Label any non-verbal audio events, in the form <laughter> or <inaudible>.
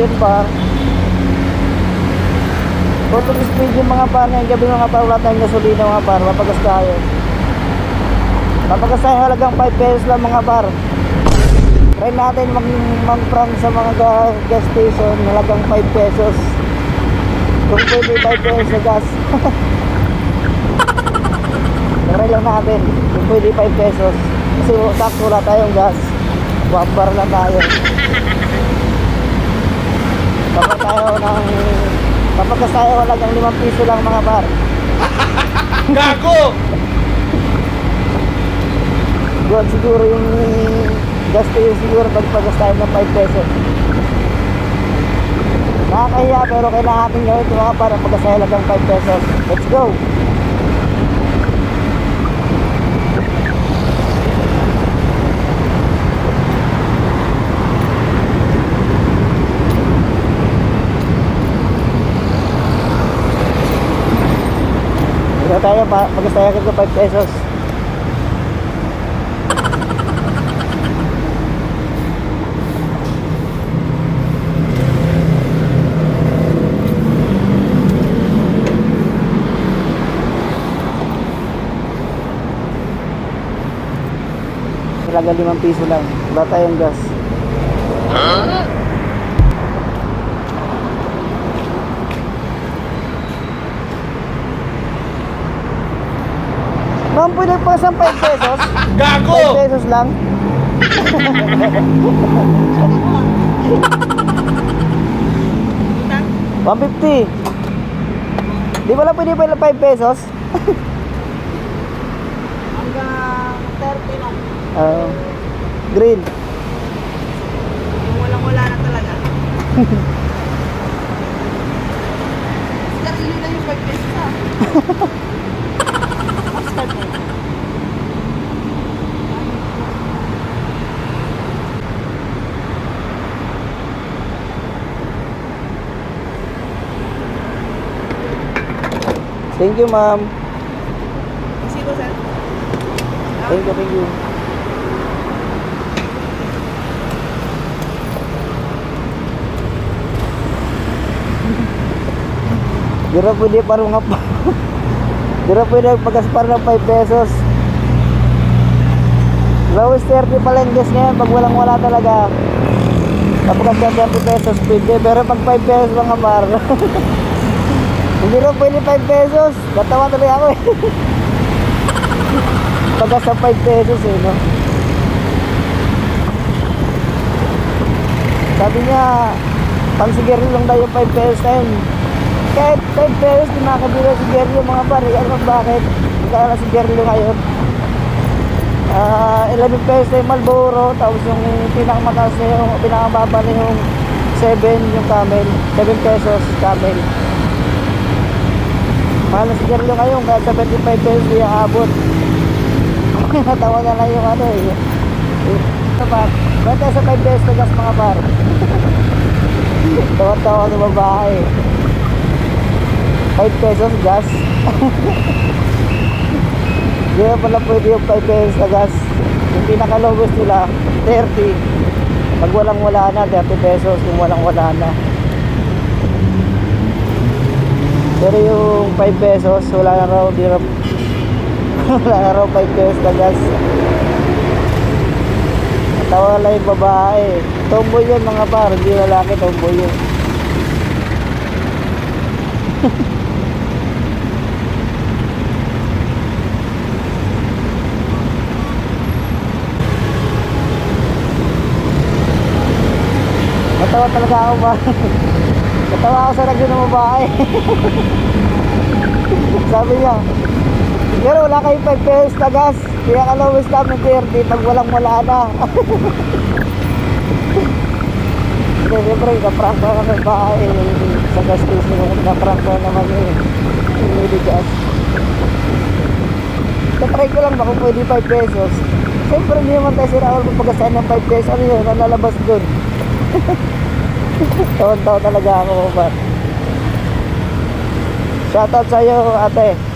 yun par. Photo speed yung mga par ngayong gabi mga par. Wala tayong gasolina mga par. Mapagas tayo. Mapagas tayo halagang 5 pesos lang mga par. Try natin mag mag-prank sa mga ga- gas station. Halagang 5 pesos. Kung pwede 5 pesos na gas. <laughs> Try lang natin. Kung pwede 5 pesos. Kasi sakto wala tayong gas. One bar lang tayo. Kapag tayo ng... Kapag tayo halagang 5 piso lang mga bar. <laughs> Gago! Doon siguro yung gasto yung siguro pagpagas tayo ng 5 pesos. Nakakahiya pero kailangan natin gawin ito mga tayo halagang 5 pesos. Let's go! Ito tayo, tayo halagang 5 pesos. Talaga limang piso lang. Wala tayong gas. Ma'am, pwede pa sa 5 pesos? 5 Gago! pesos lang? One fifty. Di ba lang pwede pa 5 pesos? Hanggang 30 lang. Ah, green. Yung walang-wala na talaga. <laughs> Sarili na yung 5 pesos ah. <laughs> Thank you, ma'am. Sino sir? Thank you, thank you. <laughs> Dira pwede parang nga pa. <laughs> Dira pwede pagaspar ng 5 pesos. Lowest 30 pala yung gas ngayon pag walang wala talaga. Kapag ka 30 pesos pwede. Pero pag 5 pesos mga bar. <laughs> Hindi rin pwede 5 pesos. Natawa tuloy ako eh. <laughs> Pagka sa 5 pesos eh, no? Sabi niya, pang sigarilyo lang yung 5 pesos na yun. Kahit 5 pesos, di makakabili ng sigarilyo mga pare. Ano bakit? Kaya sigarilyo ngayon. Ah, 11 pesos na yung Marlboro, tapos yung pinakamataas na yung, pinakamababa na yung 7, yung camel. 7 pesos, camel. Na sigarilyo ngayon, kaya 75 pesos di aabot. <laughs> Natawa na lang yung ano eh. Ito pa, bata sa 5 pesos na gas mga par. <laughs> Tawa-tawa ng babae. 5 pesos gas. <laughs> Hindi pala pwede yung 5 pesos na gas. Yung pinaka-lowest nila, 30. Pag walang wala na, 30 pesos. Kung walang wala na. Pero yung 5 pesos, wala na raw, di na, <laughs> wala na raw 5 pesos na gas. Tawa lang yung babae. Tomboy yun mga par, hindi lalaki, tomboy yun. <laughs> Natawa talaga ako ba? <laughs> Natawa ako sa nagsin ng babae. <laughs> Sabi niya, pero wala kayong 5 pesos na gas. Kaya ka lowest namin 30 pag walang wala na. <laughs> Hindi, siyempre, kaprank ko kami bahay sa gas station. Kaprank ko naman eh. Hindi gas. Tatry ko lang ba kung pwede 5 pesos. Siyempre, hindi naman tayo sinawal kung pagkasayan ng 5 pesos. Ano yun? Ang lalabas <laughs> Tawang-tawa talaga ako ba? Shoutout sa'yo, ate.